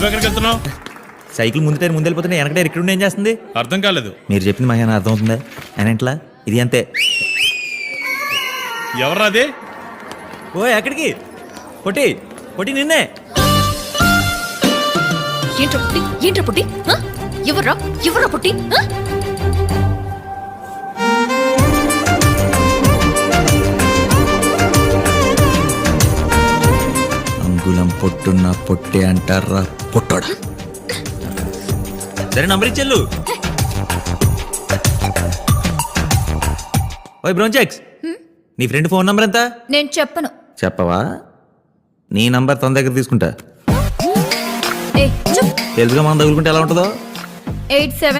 నువ్వెక్కడికి వెళ్తున్నావు? సైకిల్ ముందు టైర్ ముందు వెళ్ళిపోతుంటే వెనక టైర్ ఇక్కడ ఉండి ఏం చేస్తుంది? అర్థం కాలేదు. మీరు చెప్పింది మహేనా అర్థమవుతుందా? ఆయన ఇంట్లో ఇది అంతే. ఎవర్రా అది? ఓ ఎక్కడికి? పొట్టి పొట్టి నిన్నే. ఏంట్రా పుట్టి? ఏంట్రా పుట్టి? ఆ? ఎవర్రా? ఎవర్రా పుట్టి? ఆ? అంగుళం పొట్టున్న పొట్టే అంటారా? పొట్టోడా సరే నంబర్ ఇచ్చెళ్ళు ఓయ్ బ్రోంచెక్స్ నీ ఫ్రెండ్ ఫోన్ నంబర్ ఎంత? నేను చెప్పను. చెప్పవా? నీ నంబర్ తన దగ్గర తీసుకుంటా. చెప్ తెలుసుగా మనం తగులుకుంటే ఎలా ఉంటుందో? Eight seven